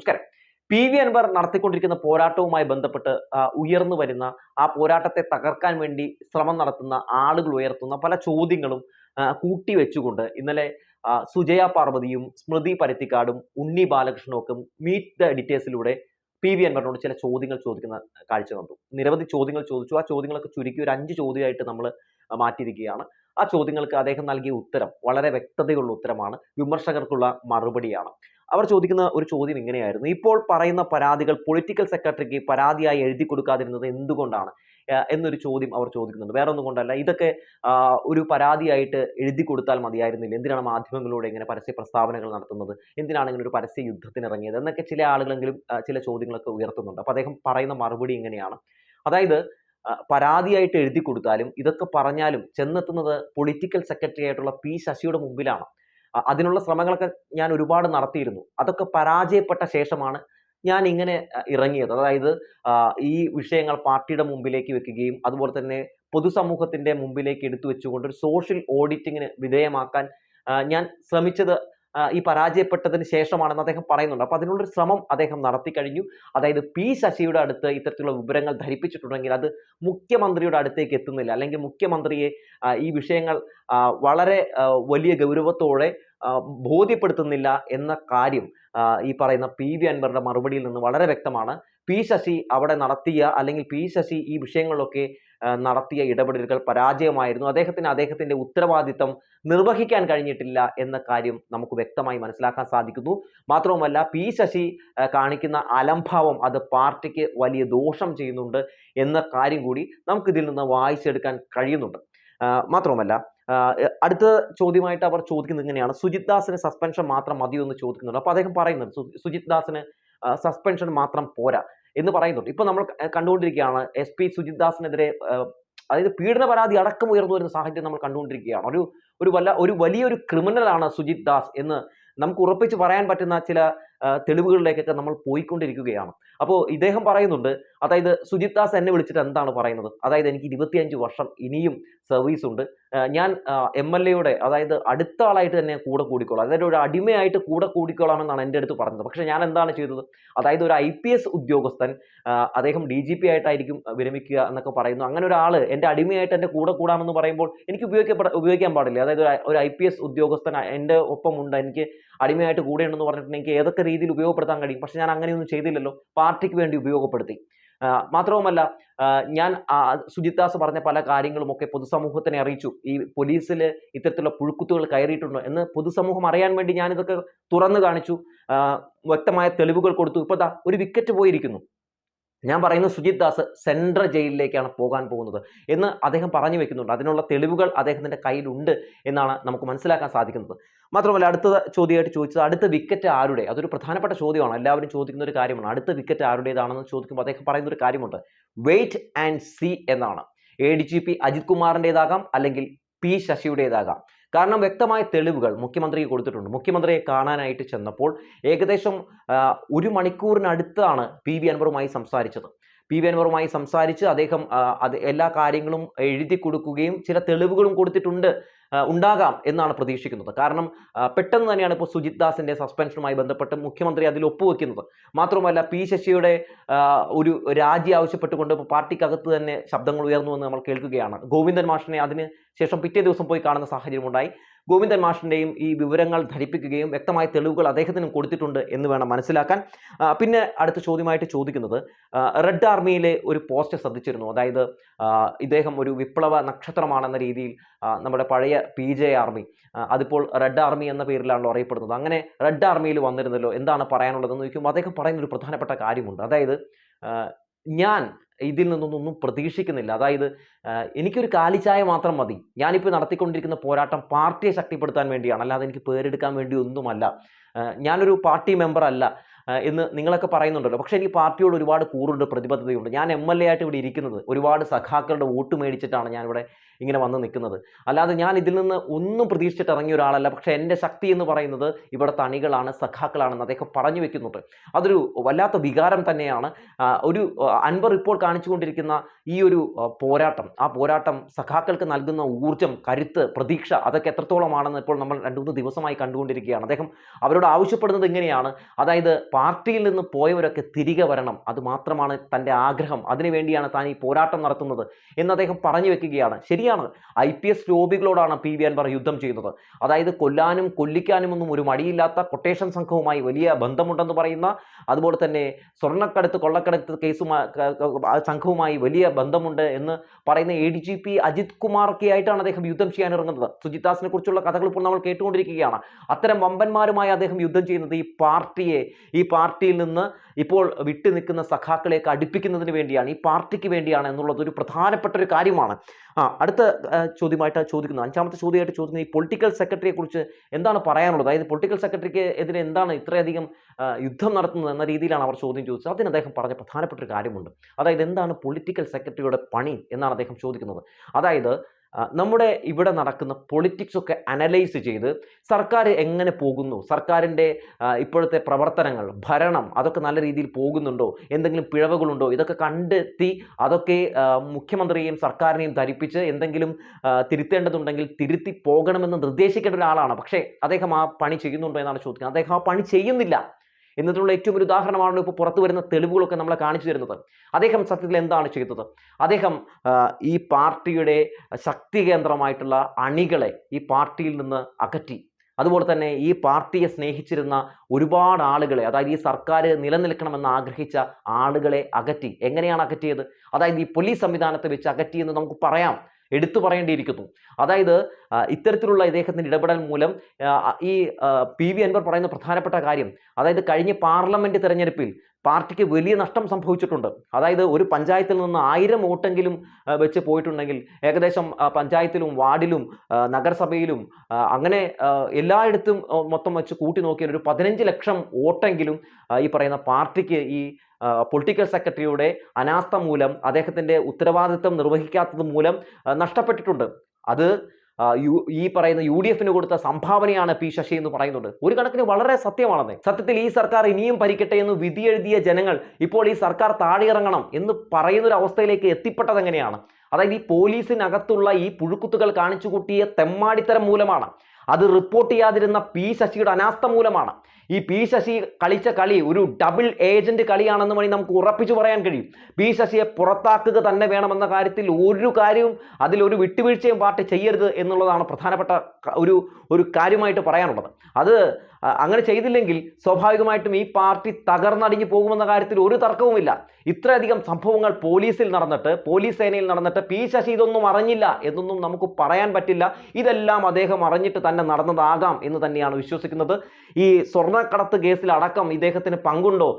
നമസ്കാരം. P V Anwar നടത്തിക്കൊണ്ടിരിക്കുന്ന പോരാട്ടവുമായി ബന്ധപ്പെട്ട് ഉയർന്നു വരുന്ന ആ പോരാട്ടത്തെ തകർക്കാൻ വേണ്ടി ശ്രമം നടത്തുന്ന ആളുകൾ ഉയർത്തുന്ന പല ചോദ്യങ്ങളും കൂട്ടി വെച്ചുകൊണ്ട് ഇന്നലെ സുജയ പാർവതിയും സ്മൃതി പരുത്തിക്കാടും ഉണ്ണി ബാലകൃഷ്ണനും ഒക്കെ മീറ്റ് ദ എഡിറ്റേഴ്സിലൂടെ പി വി അൻവറിനോട് ചില ചോദ്യങ്ങൾ ചോദിക്കുന്ന കാഴ്ച കണ്ടു. നിരവധി ചോദ്യങ്ങൾ ചോദിച്ചു. ആ ചോദ്യങ്ങളൊക്കെ ചുരുക്കി ഒരു അഞ്ച് ചോദ്യമായിട്ട് നമ്മൾ മാറ്റിയിരിക്കുകയാണ്. ആ ചോദ്യങ്ങൾക്ക് അദ്ദേഹം നൽകിയ ഉത്തരം വളരെ വ്യക്തതയുള്ള ഉത്തരമാണ്. വിമർശകർക്കുള്ള മറുപടിയാണ്. അവർ ചോദിക്കുന്ന ഒരു ചോദ്യം ഇങ്ങനെയായിരുന്നു. ഇപ്പോൾ പറയുന്ന പരാതികൾ പൊളിറ്റിക്കൽ സെക്രട്ടറിക്ക് പരാതിയായി എഴുതി കൊടുക്കാതിരുന്നത് എന്തുകൊണ്ടാണ്? എന്നൊരു ചോദ്യം അവർ ചോദിക്കുന്നുണ്ട്. വേറെ ഒന്നും കൊണ്ടല്ല. ഇതൊക്കെ ഒരു പരാതിയായിട്ട് എഴുതി കൊടുത്താൽ മതിയായിരുന്നില്ല. എന്തിനാണ് മാധ്യമങ്ങളിലൂടെ ഇങ്ങനെ പരസ്യ പ്രസ്താവനകൾ നടത്തുന്നത്? എന്തിനാണ് ഇങ്ങനെ ഒരു പരസ്യ യുദ്ധത്തിന് ഇറങ്ങിയത്? എന്നൊക്കെ ചില ആളുകളെങ്കിലും ചില ചോദ്യങ്ങളൊക്കെ ഉയർത്തുന്നുണ്ട്. അപ്പോൾ അദ്ദേഹം പറയുന്ന മറുപടി ഇങ്ങനെയാണ്. അതായത് പരാതിയായിട്ട് എഴുതി കൊടുത്താലും ഇതൊക്കെ പറഞ്ഞാലും ചെന്നെത്തുന്നത് പൊളിറ്റിക്കൽ സെക്രട്ടറി ആയിട്ടുള്ള പി ശശിയുടെ മുമ്പിലാണ്. അതിനുള്ള ശ്രമങ്ങളൊക്കെ ഞാൻ ഒരുപാട് നടത്തിയിരുന്നു. അതൊക്കെ പരാജയപ്പെട്ട ശേഷമാണ് ഞാൻ ഇങ്ങനെ ഇറങ്ങിയത്. അതായത് ഈ വിഷയങ്ങൾ പാർട്ടിയുടെ മുമ്പിലേക്ക് വെക്കുകയും അതുപോലെ തന്നെ പൊതുസമൂഹത്തിന്റെ മുമ്പിലേക്ക് എടുത്തു വെച്ചുകൊണ്ട് ഒരു സോഷ്യൽ ഓഡിറ്റിങ്ങിന് വിധേയമാക്കാൻ ഞാൻ ശ്രമിച്ചത് ഈ പരാജയപ്പെട്ടതിന് ശേഷമാണെന്ന് അദ്ദേഹം പറയുന്നുണ്ട്. അപ്പൊ അതിനുള്ളൊരു ശ്രമം അദ്ദേഹം നടത്തി കഴിഞ്ഞു. അതായത് പി ശശിയുടെ അടുത്ത് ഇത്തരത്തിലുള്ള വിവരങ്ങൾ ധരിപ്പിച്ചിട്ടുണ്ടെങ്കിൽ അത് മുഖ്യമന്ത്രിയുടെ അടുത്തേക്ക് എത്തുന്നില്ല. അല്ലെങ്കിൽ മുഖ്യമന്ത്രിയെ ഈ വിഷയങ്ങൾ വളരെ വലിയ ഗൗരവത്തോടെ ബോധ്യപ്പെടുത്തുന്നില്ല എന്ന കാര്യം ഈ പറയുന്ന പി വി അൻവറിന്റെ മറുപടിയിൽ നിന്ന് വളരെ വ്യക്തമാണ്. പി ശശി അവിടെ നടത്തിയ അല്ലെങ്കിൽ പി ശശി ഈ വിഷയങ്ങളിലൊക്കെ നടത്തിയ ഇടപെടലുകൾ പരാജയമായിരുന്നു. അദ്ദേഹത്തിന് അദ്ദേഹത്തിന്റെ ഉത്തരവാദിത്തം നിർവഹിക്കാൻ കഴിഞ്ഞിട്ടില്ല എന്ന കാര്യം നമുക്ക് വ്യക്തമായി മനസ്സിലാക്കാൻ സാധിക്കുന്നു. മാത്രവുമല്ല പി ശശി കാണിക്കുന്ന അലംഭാവം അത് പാർട്ടിക്ക് വലിയ ദോഷം ചെയ്യുന്നുണ്ട് എന്ന കാര്യം കൂടി നമുക്കിതിൽ നിന്ന് വായിച്ചെടുക്കാൻ കഴിയുന്നുണ്ട്. മാത്രവുമല്ല അടുത്ത ചോദ്യമായിട്ട് അവർ ചോദിക്കുന്നത് ഇങ്ങനെയാണ്. സുജിത് ദാസിന് സസ്പെൻഷൻ മാത്രം മതിയോ എന്ന് ചോദിക്കുന്നുണ്ട്. അപ്പോൾ അദ്ദേഹം പറയുന്നുണ്ട് സുജിത് ദാസിന് സസ്പെൻഷൻ മാത്രം പോരാ എന്ന് പറയുന്നുണ്ട്. ഇപ്പോൾ നമ്മൾ കണ്ടുകൊണ്ടിരിക്കുകയാണ് എസ് പി സുജിത് ദാസിനെതിരെ അതായത് പീഡന പരാതി അടക്കം ഉയർന്നു വരുന്ന സാഹചര്യം നമ്മൾ കണ്ടുകൊണ്ടിരിക്കുകയാണ്. ഒരു ഒരു വല്ല ഒരു വലിയൊരു ക്രിമിനലാണ് സുജിത് ദാസ് എന്ന് നമുക്ക് ഉറപ്പിച്ച് പറയാൻ പറ്റുന്ന ചില തെളിവുകളിലേക്കൊക്കെ നമ്മൾ പോയിക്കൊണ്ടിരിക്കുകയാണ്. അപ്പോൾ ഇദ്ദേഹം പറയുന്നുണ്ട് അതായത് സുജിത് ദാസ് എന്നെ വിളിച്ചിട്ട് എന്താണ് പറയുന്നത്? അതായത് എനിക്ക് ഇരുപത്തിയഞ്ച് വർഷം ഇനിയും സർവീസ് ഉണ്ട്. ഞാൻ എം എൽ എയുടെ അതായത് അടുത്ത ആളായിട്ട് തന്നെ കൂടെ കൂടിക്കോളാം. അതായത് ഒരു അടിമയായിട്ട് കൂടെ കൂടിക്കോളാമെന്നാണ് എന്റെ അടുത്ത് പറഞ്ഞത്. പക്ഷേ ഞാൻ എന്താണ് ചെയ്തത്? അതായത് ഒരു ഐ പി എസ് ഉദ്യോഗസ്ഥൻ അദ്ദേഹം ഡി ജി പി ആയിട്ടായിരിക്കും വിരമിക്കുക എന്നൊക്കെ പറയുന്നു. അങ്ങനെ ഒരാൾ എന്റെ അടിമയായിട്ട് എന്റെ കൂടെ കൂടാമെന്ന് പറയുമ്പോൾ എനിക്ക് ഉപയോഗിക്കപ്പെട ഉപയോഗിക്കാൻ പാടില്ല. അതായത് ഒരു- ഐ പി എസ് ഉദ്യോഗസ്ഥൻ എന്റെ ഒപ്പമുണ്ട് എനിക്ക് അടിമയായിട്ട് കൂടെയുണ്ടെന്ന് പറഞ്ഞിട്ടുണ്ടെങ്കിൽ ഏതൊക്കെ രീതിയിൽ ഉപയോഗപ്പെടുത്താൻ കഴിയും. പക്ഷെ ഞാൻ അങ്ങനെയൊന്നും ചെയ്തില്ലല്ലോ. പാർട്ടിക്ക് വേണ്ടി ഉപയോഗപ്പെടുത്തി. മാത്രവുമല്ല ഞാൻ ആ, സുജിത് ദാസ് പറഞ്ഞ പല കാര്യങ്ങളും ഒക്കെ പൊതുസമൂഹത്തിനെ അറിയിച്ചു. ഈ പോലീസിൽ ഇത്തരത്തിലുള്ള പുഴുക്കുത്തുകൾ കയറിയിട്ടുണ്ടോ എന്ന് പൊതുസമൂഹം അറിയാൻ വേണ്ടി ഞാനിതൊക്കെ തുറന്നു കാണിച്ചു. വ്യക്തമായ തെളിവുകൾ കൊടുത്തു. ഇപ്പോൾ ഒരു വിക്കറ്റ് പോയിരിക്കുന്നു. ഞാൻ പറയുന്ന സുജിത് ദാസ് സെൻട്രൽ ജയിലിലേക്കാണ് പോകാൻ പോകുന്നത് എന്ന് അദ്ദേഹം പറഞ്ഞു വെക്കുന്നുണ്ട്. അതിനുള്ള തെളിവുകൾ അദ്ദേഹത്തിന്റെ കയ്യിലുണ്ട് എന്നാണ് നമുക്ക് മനസ്സിലാക്കാൻ സാധിക്കുന്നത്. മാത്രമല്ല അടുത്ത ചോദ്യമായിട്ട് ചോദിച്ചത് അടുത്ത വിക്കറ്റ് ആരുടെ? അതൊരു പ്രധാനപ്പെട്ട ചോദ്യമാണ്. എല്ലാവരും ചോദിക്കുന്ന ഒരു കാര്യമാണ്. അടുത്ത വിക്കറ്റ് ആരുടേതാണെന്ന് ചോദിക്കുമ്പോൾ അദ്ദേഹം പറയുന്ന ഒരു കാര്യമുണ്ട്. വെയിറ്റ് ആൻഡ് സി എന്നാണ്. A D G P Ajith കുമാറിന്റെതാകാം അല്ലെങ്കിൽ പി ശശിയുടേതാകാം. കാരണം വ്യക്തമായ തെളിവുകൾ മുഖ്യമന്ത്രിക്ക് കൊടുത്തിട്ടുണ്ട്. മുഖ്യമന്ത്രിയെ കാണാനായിട്ട് ചെന്നപ്പോൾ ഏകദേശം ഒരു മണിക്കൂറിനടുത്താണ് പി വി അൻവറുമായി സംസാരിച്ചത്. പി വി അൻവറുമായി സംസാരിച്ച് അദ്ദേഹം അത് എല്ലാ കാര്യങ്ങളും എഴുതി കൊടുക്കുകയും ചില തെളിവുകളും കൊടുത്തിട്ടുണ്ട് ഉണ്ടാകാം എന്നാണ് പ്രതീക്ഷിക്കുന്നത്. കാരണം പെട്ടെന്ന് തന്നെയാണ് ഇപ്പോൾ സുജിത് ദാസിന്റെ സസ്പെൻഷനുമായി ബന്ധപ്പെട്ട് മുഖ്യമന്ത്രി അതിൽ ഒപ്പുവെക്കുന്നത്. മാത്രമല്ല പി ശശിയുടെ ഒരു രാജി ആവശ്യപ്പെട്ടുകൊണ്ട് പാർട്ടിക്കകത്ത് തന്നെ ശബ്ദങ്ങൾ ഉയർന്നു എന്ന് നമ്മൾ കേൾക്കുകയാണ്. ഗോവിന്ദൻ മാഷിനെ അതിന് ശേഷം പിറ്റേ ദിവസം പോയി കാണുന്ന സാഹചര്യമുണ്ടായി. ഗോവിന്ദൻ മാഷിന്റെയും ഈ വിവരങ്ങൾ ധരിപ്പിക്കുകയും വ്യക്തമായ തെളിവുകൾ അദ്ദേഹത്തിനും കൊടുത്തിട്ടുണ്ട് എന്ന് വേണം മനസ്സിലാക്കാൻ. പിന്നെ അടുത്ത ചോദ്യമായിട്ട് ചോദിക്കുന്നത് റെഡ് ആർമിയിലെ ഒരു പോസ്റ്റ് ശ്രദ്ധിച്ചിരുന്നു. അതായത് ഇദ്ദേഹം ഒരു വിപ്ലവ നക്ഷത്രമാണെന്ന രീതിയിൽ നമ്മുടെ പഴയ പി ജെ ആർമി അതിപ്പോൾ റെഡ് ആർമി എന്ന പേരിലാണല്ലോ അറിയപ്പെടുന്നത്. അങ്ങനെ റെഡ് ആർമിയിൽ വന്നിരുന്നല്ലോ. എന്താണ് പറയാനുള്ളതെന്ന് ചോദിക്കുമ്പോൾ അദ്ദേഹം പറയുന്ന ഒരു പ്രധാനപ്പെട്ട കാര്യമുണ്ട്. അതായത് ഞാൻ ഇതിൽ നിന്നൊന്നും പ്രതീക്ഷിക്കുന്നില്ല. അതായത് എനിക്കൊരു കാലിച്ചായ മാത്രം മതി. ഞാനിപ്പോൾ നടത്തിക്കൊണ്ടിരിക്കുന്ന പോരാട്ടം പാർട്ടിയെ ശക്തിപ്പെടുത്താൻ വേണ്ടിയാണ്. അല്ലാതെ എനിക്ക് പേരെടുക്കാൻ വേണ്ടി ഒന്നുമല്ല. ഞാനൊരു പാർട്ടി മെമ്പർ അല്ല എന്ന് നിങ്ങളൊക്കെ പറയുന്നുണ്ടല്ലോ. പക്ഷേ എനിക്ക് പാർട്ടിയോട് ഒരുപാട് കൂറുണ്ട് പ്രതിബദ്ധതയുണ്ട്. ഞാൻ എം എൽ എ ആയിട്ട് ഇവിടെ ഇരിക്കുന്നത്. ഒരുപാട് സഖാക്കളുടെ വോട്ട് മേടിച്ചിട്ടാണ് ഞാനിവിടെ ഇങ്ങനെ വന്ന് നിൽക്കുന്നത്. അല്ലാതെ ഞാൻ ഇതിൽ നിന്ന് ഒന്നും പ്രതീക്ഷിച്ചിട്ട് ഇറങ്ങിയ ഒരാളല്ല. പക്ഷേ എന്റെ ശക്തി എന്ന് പറയുന്നത് ഇവിടെ തണികളാണ് സഖാക്കളാണെന്ന് അദ്ദേഹം പറഞ്ഞു വെക്കുന്നുണ്ട്. അതൊരു വല്ലാത്ത വികാരം തന്നെയാണ്. ഒരു അൻവർ ഇപ്പോൾ കാണിച്ചുകൊണ്ടിരിക്കുന്ന ഈ ഒരു പോരാട്ടം. ആ പോരാട്ടം സഖാക്കൾക്ക് നൽകുന്ന ഊർജം കരുത്ത് പ്രതീക്ഷ അതൊക്കെ എത്രത്തോളമാണെന്ന് ഇപ്പോൾ നമ്മൾ രണ്ട് മൂന്ന് ദിവസമായി കണ്ടുകൊണ്ടിരിക്കുകയാണ്. അദ്ദേഹം അവരോട് ആവശ്യപ്പെടുന്നത് ഇങ്ങനെയാണ്. അതായത് പാർട്ടിയിൽ നിന്ന് പോയവരൊക്കെ തിരികെ വരണം. അത് മാത്രമാണ് തന്റെ ആഗ്രഹം. അതിനുവേണ്ടിയാണ് താൻ ഈ പോരാട്ടം നടത്തുന്നത് എന്ന് അദ്ദേഹം പറഞ്ഞു വെക്കുകയാണ്. ശരിയാണ്. ഐ പി എസ് ലോബികളോടാണ് പി വി അൻവർ യുദ്ധം ചെയ്യുന്നത്. അതായത് കൊല്ലാനും കൊല്ലിക്കാനും ഒന്നും ഒരു മടിയില്ലാത്ത കൊട്ടേഷൻ സംഘവുമായി വലിയ ബന്ധമുണ്ടെന്ന് പറയുന്ന അതുപോലെ തന്നെ സ്വർണക്കടത്ത് കൊള്ളക്കടത്ത് കേസുമായി സംഘവുമായി വലിയ ബന്ധമുണ്ട് എന്ന് പറയുന്ന A D G P Ajith കുമാർക്കെ ആയിട്ടാണ് അദ്ദേഹം യുദ്ധം ചെയ്യാൻ ഇറങ്ങുന്നത് സുജിത് ദാസിനെ കുറിച്ചുള്ള കഥകൾ ഇപ്പോൾ നമ്മൾ കേട്ടുകൊണ്ടിരിക്കുകയാണ്. അത്തരം വമ്പന്മാരുമായി അദ്ദേഹം യുദ്ധം ചെയ്യുന്നത് ഈ പാർട്ടിയെ ഈ പാർട്ടിയിൽ നിന്ന് ഇപ്പോൾ വിട്ടു നിൽക്കുന്ന സഖാക്കളെയൊക്കെ അടുപ്പിക്കുന്നതിന് വേണ്ടിയാണ് ഈ പാർട്ടിക്ക് വേണ്ടിയാണ് എന്നുള്ളത് ഒരു പ്രധാനപ്പെട്ട ഒരു കാര്യമാണ്. ആ അടുത്ത ചോദ്യമായിട്ട് ചോദിക്കുന്നത് അഞ്ചാമത്തെ ചോദ്യമായിട്ട് ചോദിക്കുന്നത് ഈ പൊളിറ്റിക്കൽ സെക്രട്ടറിയെ കുറിച്ച് എന്താണ് പറയാനുള്ളത്? അതായത് പൊളിറ്റിക്കൽ സെക്രട്ടറിക്ക് എതിരെ എന്താണ് ഇത്രയധികം യുദ്ധം നടത്തുന്നത് എന്ന രീതിയിലാണ് അവർ ചോദ്യം ചോദിച്ചത്. അതിന് അദ്ദേഹം പറഞ്ഞ പ്രധാനപ്പെട്ട ഒരു കാര്യമുണ്ട്. അതായത് എന്താണ് പൊളിറ്റിക്കൽ സെക്രട്ടറിയുടെ പണി എന്നാണ് അദ്ദേഹം ചോദിക്കുന്നത്. അതായത് നമ്മുടെ ഇവിടെ നടക്കുന്ന പൊളിറ്റിക്സ് ഒക്കെ അനലൈസ് ചെയ്ത് സർക്കാർ എങ്ങനെ പോകുന്നു? സർക്കാരിന്റെ ഇപ്പോഴത്തെ പ്രവർത്തനങ്ങൾ ഭരണം അതൊക്കെ നല്ല രീതിയിൽ പോകുന്നുണ്ടോ? എന്തെങ്കിലും പിഴവുകളുണ്ടോ? ഇതൊക്കെ കണ്ടെത്തി അതൊക്കെ മുഖ്യമന്ത്രിയെയും സർക്കാരിനെയും ധരിപ്പിച്ച് എന്തെങ്കിലും തിരുത്തേണ്ടതുണ്ടെങ്കിൽ തിരുത്തി പോകണമെന്ന് നിർദ്ദേശിക്കേണ്ട ഒരാളാണ്. പക്ഷേ അദ്ദേഹം ആ പണി ചെയ്യുന്നുണ്ടോ എന്നാണ് ചോദിക്കുന്നത്. അദ്ദേഹം ആ പണി ചെയ്യുന്നില്ല. എന്നതിനുള്ള ഏറ്റവും ഒരു ഉദാഹരണമാണല്ലോ ഇപ്പോൾ പുറത്തു വരുന്ന തെളിവുകളൊക്കെ നമ്മളെ കാണിച്ചു തരുന്നത്. അദ്ദേഹം സത്യത്തിൽ എന്താണ് ചെയ്തത്? അദ്ദേഹം ഈ പാർട്ടിയുടെ ശക്തി കേന്ദ്രമായിട്ടുള്ള അണികളെ ഈ പാർട്ടിയിൽ നിന്ന് അകറ്റി. അതുപോലെ തന്നെ ഈ പാർട്ടിയെ സ്നേഹിച്ചിരുന്ന ഒരുപാട് ആളുകളെ അതായത് ഈ സർക്കാർ നിലനിൽക്കണമെന്ന് ആഗ്രഹിച്ച ആളുകളെ അകറ്റി. എങ്ങനെയാണ് അകറ്റിയത്? അതായത് ഈ പോലീസ് സംവിധാനത്തെ വെച്ച് അകറ്റിയെന്ന് നമുക്ക് പറയാം. എടുത്തു പറയേണ്ടിയിരിക്കുന്നു. അതായത് ഇത്തരത്തിലുള്ള ഇദ്ദേഹത്തിന്റെ ഇടപെടൽ മൂലം ഈ പി വി അൻവർ പറയുന്ന പ്രധാനപ്പെട്ട കാര്യം അതായത് കഴിഞ്ഞ പാർലമെന്റ് തെരഞ്ഞെടുപ്പിൽ പാർട്ടിക്ക് വലിയ നഷ്ടം സംഭവിച്ചിട്ടുണ്ട്. അതായത് ഒരു പഞ്ചായത്തിൽ നിന്ന് ആയിരം വോട്ടെങ്കിലും വെച്ച് പോയിട്ടുണ്ടെങ്കിൽ ഏകദേശം പഞ്ചായത്തിലും വാർഡിലും നഗരസഭയിലും അങ്ങനെ എല്ലായിടത്തും മൊത്തം വെച്ച് കൂട്ടി നോക്കിയാൽ ഒരു പതിനഞ്ച് ലക്ഷം വോട്ടെങ്കിലും ഈ പറയുന്ന പാർട്ടിക്ക് ഈ പൊളിറ്റിക്കൽ സെക്രട്ടറിയുടെ അനാസ്ഥ മൂലം അദ്ദേഹത്തിന്റെ ഉത്തരവാദിത്വം നിർവഹിക്കാത്തത് മൂലം നഷ്ടപ്പെട്ടിട്ടുണ്ട്. അത് ഈ പറയുന്ന യു ഡി എഫിന് കൊടുത്ത സംഭാവനയാണ് പി ശശി എന്ന് പറയുന്നുണ്ട്. ഒരു കണക്കിന് വളരെ സത്യമാണെന്ന്. സത്യത്തിൽ ഈ സർക്കാർ ഇനിയും ഭരിക്കട്ടെ എന്ന് വിധിയെഴുതിയ ജനങ്ങൾ ഇപ്പോൾ ഈ സർക്കാർ താഴെയിറങ്ങണം എന്ന് പറയുന്ന ഒരു അവസ്ഥയിലേക്ക് എത്തിപ്പെട്ടത് എങ്ങനെയാണ്? അതായത് ഈ പോലീസിനകത്തുള്ള ഈ പുഴുക്കുത്തുകൾ കാണിച്ചു കൂട്ടിയ തെമ്മാടിത്തരം മൂലമാണ്. അത് റിപ്പോർട്ട് ചെയ്യാതിരുന്ന പി ശശിയുടെ അനാസ്ഥ മൂലമാണ്. ഈ പി ശശി കളിച്ച കളി ഒരു ഡബിൾ ഏജന്റ് കളിയാണെന്ന് വേണമെങ്കിൽ നമുക്ക് ഉറപ്പിച്ചു പറയാൻ കഴിയും. പി ശശിയെ പുറത്താക്കുക തന്നെ വേണമെന്ന കാര്യത്തിൽ ഒരു കാര്യവും അതിലൊരു വിട്ടുവീഴ്ചയും പാർട്ടി ചെയ്യരുത് എന്നുള്ളതാണ് പ്രധാനപ്പെട്ട ഒരു ഒരു കാര്യമായിട്ട് പറയാനുള്ളത്. അത് അങ്ങനെ ചെയ്തില്ലെങ്കിൽ സ്വാഭാവികമായിട്ടും ഈ പാർട്ടി തകർന്നടിഞ്ഞു പോകുമെന്ന കാര്യത്തിൽ ഒരു തർക്കവുമില്ല. ഇത്രയധികം സംഭവങ്ങൾ പോലീസിൽ നടന്നിട്ട് പോലീസ് സേനയിൽ നടന്നിട്ട് പി ശശി ഇതൊന്നും അറിഞ്ഞില്ല എന്നൊന്നും നമുക്ക് പറയാൻ പറ്റില്ല. ഇതെല്ലാം അദ്ദേഹം അറിഞ്ഞിട്ട് തന്നെ നടന്നതാകാം എന്ന് തന്നെയാണ് വിശ്വസിക്കുന്നത്. ഈ സ്വർണക്കടത്ത് കേസിൽ അടക്കം ഇദ്ദേഹത്തിന് പങ്കുണ്ടോ?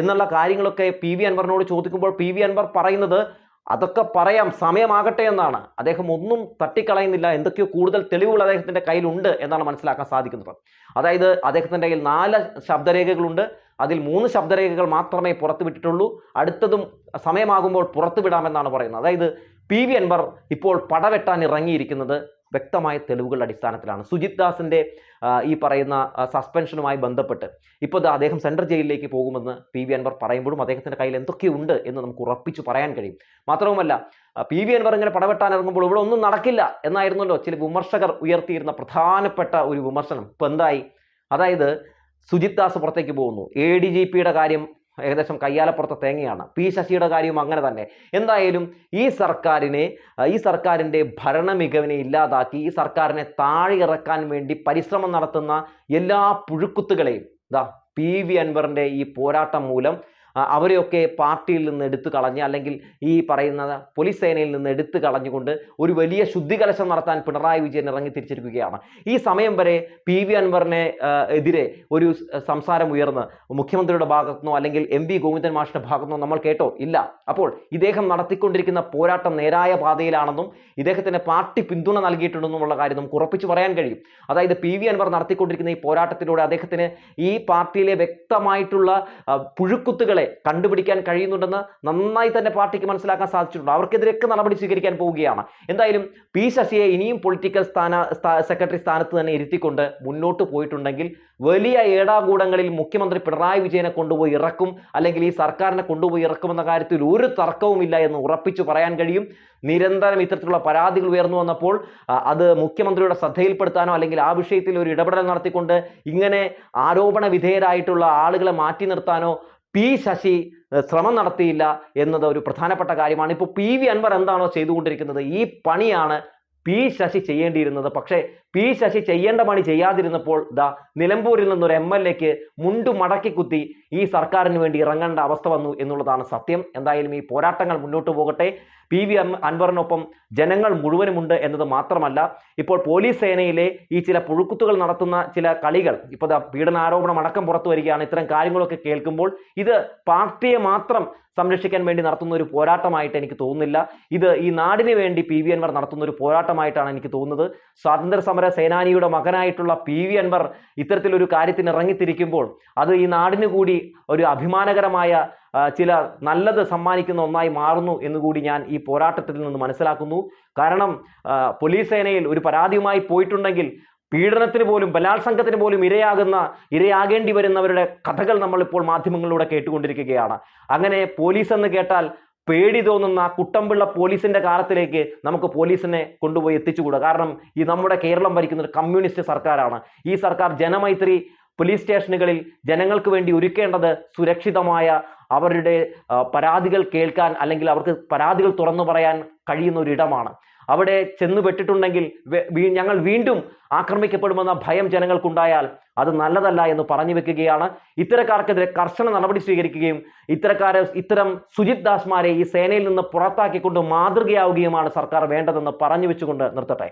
എന്നുള്ള കാര്യങ്ങളൊക്കെ പി വി അൻവറിനോട് ചോദിക്കുമ്പോൾ പി വി അൻവർ പറയുന്നത് അതൊക്കെ പറയാം സമയമാകട്ടെ എന്നാണ്. അദ്ദേഹം ഒന്നും തട്ടിക്കളയുന്നില്ല. എന്തൊക്കെയോ കൂടുതൽ തെളിവുകൾ അദ്ദേഹത്തിന്റെ കയ്യിലുണ്ട് എന്നാണ് മനസ്സിലാക്കാൻ സാധിക്കുന്നത്. അതായത് അദ്ദേഹത്തിന്റെ കയ്യിൽ നാല് ശബ്ദരേഖകളുണ്ട്. അതിൽ മൂന്ന് ശബ്ദരേഖകൾ മാത്രമേ പുറത്തുവിട്ടിട്ടുള്ളൂ. അടുത്തതും സമയമാകുമ്പോൾ പുറത്തുവിടാമെന്നാണ് പറയുന്നത്. അതായത് പി വി അൻവർ ഇപ്പോൾ പടവെട്ടാൻ ഇറങ്ങിയിരിക്കുന്നത് വ്യക്തമായ തെളിവുകളുടെ അടിസ്ഥാനത്തിലാണ്. സുജിത് ദാസിന്റെ ഈ പറയുന്ന സസ്പെൻഷനുമായി ബന്ധപ്പെട്ട്. ഇപ്പോൾ അദ്ദേഹം സെൻട്രൽ ജയിലിലേക്ക് പോകുമെന്ന് പി വി അൻവർ പറയുമ്പോഴും അദ്ദേഹത്തിന്റെ കയ്യിൽ എന്തൊക്കെയുണ്ട് എന്ന് നമുക്ക് ഉറപ്പിച്ച് പറയാൻ കഴിയും. മാത്രവുമല്ല പി വി അൻവർ ഇങ്ങനെ പടവെട്ടാൻ ഇറങ്ങുമ്പോൾ ഇവിടെ ഒന്നും നടക്കില്ല എന്നായിരുന്നല്ലോ ചില വിമർശകർ ഉയർത്തിയിരുന്ന പ്രധാനപ്പെട്ട ഒരു വിമർശനം. ഇപ്പം എന്തായി? അതായത് സുജിത് ദാസ് പുറത്തേക്ക് പോകുന്നു. എ ഡി ജി പിയുടെ കാര്യം ഏകദേശം കയ്യാലപ്പുറത്തെ തേങ്ങയാണ്. പി ശശിയുടെ കാര്യവും അങ്ങനെ തന്നെ. എന്തായാലും ഈ സർക്കാരിനെ ഈ സർക്കാരിന്റെ ഭരണ മികവിനെ ഇല്ലാതാക്കി ഈ സർക്കാരിനെ താഴെ ഇറക്കാൻ വേണ്ടി പരിശ്രമം നടത്തുന്ന എല്ലാ പുഴുക്കുത്തുകളെയും ദാ പി വി അൻവറിന്റെ ഈ പോരാട്ടം മൂലം അവരെയൊക്കെ പാർട്ടിയിൽ നിന്ന് എടുത്തു കളഞ്ഞ് അല്ലെങ്കിൽ ഈ പറയുന്ന പോലീസ് സേനയിൽ നിന്ന് എടുത്തു കളഞ്ഞുകൊണ്ട് ഒരു വലിയ ശുദ്ധികലശം നടത്താൻ പിണറായി വിജയൻ ഇറങ്ങി തിരിച്ചിരിക്കുകയാണ്. ഈ സമയം വരെ പി വി അൻവറിനെ എതിരെ ഒരു സംസാരം ഉയർന്ന് മുഖ്യമന്ത്രിയുടെ ഭാഗത്തുനിന്നോ അല്ലെങ്കിൽ എം വി ഗോവിന്ദൻ മാഷിന്റെ ഭാഗത്തുനിന്നോ നമ്മൾ കേട്ടോ? ഇല്ല. അപ്പോൾ ഇദ്ദേഹം നടത്തിക്കൊണ്ടിരിക്കുന്ന പോരാട്ടം നേരായ പാതയിലാണെന്നും ഇദ്ദേഹത്തിന് പാർട്ടി പിന്തുണ നൽകിയിട്ടുണ്ടെന്നുമുള്ള കാര്യം നമുക്ക് ഉറപ്പിച്ചു പറയാൻ കഴിയും. അതായത് പി വി അൻവർ നടത്തിക്കൊണ്ടിരിക്കുന്ന ഈ പോരാട്ടത്തിലൂടെ അദ്ദേഹത്തിന് ഈ പാർട്ടിയിലെ വ്യക്തമായിട്ടുള്ള പുഴുക്കുത്തുകളെ കണ്ടുപിടിക്കാൻ കഴിയുന്നുണ്ടെന്ന് നന്നായി തന്നെ പാർട്ടിക്ക് മനസ്സിലാക്കാൻ സാധിച്ചിട്ടുണ്ട്. അവർക്കെതിരെയൊക്കെ നടപടി സ്വീകരിക്കാൻ പോവുകയാണ്. എന്തായാലും പി ശശിയെ ഇനിയും പൊളിറ്റിക്കൽ സ്ഥാന സെക്രട്ടറി സ്ഥാനത്ത് തന്നെ ഇരുത്തിക്കൊണ്ട് മുന്നോട്ട് പോയിട്ടുണ്ടെങ്കിൽ വലിയ ഏടാകൂടങ്ങളിൽ മുഖ്യമന്ത്രി പിണറായി വിജയനെ കൊണ്ടുപോയി ഇറക്കും അല്ലെങ്കിൽ ഈ സർക്കാരിനെ കൊണ്ടുപോയി ഇറക്കുമെന്ന കാര്യത്തിൽ ഒരു തർക്കവുമില്ല എന്ന് ഉറപ്പിച്ചു പറയാൻ കഴിയും. നിരന്തരം ഇത്തരത്തിലുള്ള പരാതികൾ ഉയർന്നു വന്നപ്പോൾ അത് മുഖ്യമന്ത്രിയുടെ ശ്രദ്ധയിൽപ്പെടുത്താനോ അല്ലെങ്കിൽ ആ വിഷയത്തിൽ ഒരു ഇടപെടൽ നടത്തിക്കൊണ്ട് ഇങ്ങനെ ആരോപണ വിധേയരായിട്ടുള്ള ആളുകളെ മാറ്റി നിർത്താനോ പി ശശി ശ്രമം നടത്തിയില്ല എന്നത് ഒരു പ്രധാനപ്പെട്ട കാര്യമാണ്. ഇപ്പോൾ പി വി അൻവർ എന്താണോ ചെയ്തുകൊണ്ടിരിക്കുന്നത് ഈ പണിയാണ് പി ശശി ചെയ്യേണ്ടിയിരുന്നത്. പക്ഷേ പി ശശി ചെയ്യേണ്ട പണി ചെയ്യാതിരുന്നപ്പോൾ ദാ നിലമ്പൂരിൽ നിന്നൊരു എം എൽ എക്ക് മുണ്ടു മടക്കി കുത്തി ഈ സർക്കാരിന് വേണ്ടി ഇറങ്ങേണ്ട അവസ്ഥ വന്നു എന്നുള്ളതാണ് സത്യം. എന്തായാലും ഈ പോരാട്ടങ്ങൾ മുന്നോട്ട് പോകട്ടെ. പി വി അൻ- അൻവറിനൊപ്പം ജനങ്ങൾ മുഴുവനുമുണ്ട് എന്നത് മാത്രമല്ല ഇപ്പോൾ പോലീസ് സേനയിലെ ഈ ചില പുഴുക്കുത്തുകൾ നടത്തുന്ന ചില കളികൾ ഇപ്പോൾ പീഡനാരോപണം അടക്കം പുറത്തു വരികയാണ്. ഇത്തരം കാര്യങ്ങളൊക്കെ കേൾക്കുമ്പോൾ ഇത് പാർട്ടിയെ മാത്രം സംരക്ഷിക്കാൻ വേണ്ടി നടത്തുന്ന ഒരു പോരാട്ടമായിട്ട് എനിക്ക് തോന്നുന്നില്ല. ഇത് ഈ നാടിന് വേണ്ടി പി വി അൻവർ നടത്തുന്ന ഒരു പോരാട്ടമായിട്ടാണ് എനിക്ക് തോന്നുന്നത്. സ്വാതന്ത്ര്യ സമര സേനാനിയുടെ മകനായിട്ടുള്ള പി വി അൻവർ ഇത്തരത്തിലൊരു കാര്യത്തിന് ഇറങ്ങിത്തിരിക്കുമ്പോൾ അത് ഈ നാടിന് കൂടി ഒരു അഭിമാനകരമായ ചില നല്ലത് സമ്മാനിക്കുന്ന ഒന്നായി മാറുന്നു എന്നുകൂടി ഞാൻ ഈ പോരാട്ടത്തിൽ നിന്ന് മനസ്സിലാക്കുന്നു. കാരണം പോലീസ് സേനയിൽ ഒരു പരാതിയുമായി പോയിട്ടുണ്ടെങ്കിൽ പീഡനത്തിന് പോലും ബലാത്സംഗത്തിന് പോലും ഇരയാകുന്ന ഇരയാകേണ്ടി വരുന്നവരുടെ കഥകൾ നമ്മളിപ്പോൾ മാധ്യമങ്ങളിലൂടെ കേട്ടുകൊണ്ടിരിക്കുകയാണ്. അങ്ങനെ പോലീസ് എന്ന് കേട്ടാൽ പേടി തോന്നുന്ന കുട്ടമ്പിള്ള പോലീസിന്റെ കാലത്തിലേക്ക് നമുക്ക് പോലീസിനെ കൊണ്ടുപോയി എത്തിച്ചുകൂടുക കാരണം ഈ നമ്മുടെ കേരളം ഭരിക്കുന്ന ഒരു കമ്മ്യൂണിസ്റ്റ് സർക്കാരാണ്. ഈ സർക്കാർ ജനമൈത്രി പോലീസ് സ്റ്റേഷനുകളിൽ ജനങ്ങൾക്ക് വേണ്ടി ഒരുക്കേണ്ടത് സുരക്ഷിതമായ അവരുടെ പരാതികൾ കേൾക്കാൻ അല്ലെങ്കിൽ അവർക്ക് പരാതികൾ തുറന്നു പറയാൻ കഴിയുന്ന ഒരു ഇടമാണ് അവിടെ ചെന്ന് പെട്ടിട്ടുണ്ടെങ്കിൽ ഞങ്ങൾ വീണ്ടും ആക്രമിക്കപ്പെടുമെന്ന ഭയം ജനങ്ങൾക്കുണ്ടായാൽ അത് നല്ലതല്ല എന്ന് പറഞ്ഞു വെക്കുകയാണ്. ഇത്തരക്കാർക്കെതിരെ കർശന നടപടി സ്വീകരിക്കുകയും ഇത്തരക്കാരെ ഇത്തരം സുജിത് ദാസ്മാരെ ഈ സേനയിൽ നിന്ന് പുറത്താക്കിക്കൊണ്ട് മാതൃകയാവുകയുമാണ് സർക്കാർ വേണ്ടതെന്ന് പറഞ്ഞു വെച്ചുകൊണ്ട് നിർത്തട്ടെ.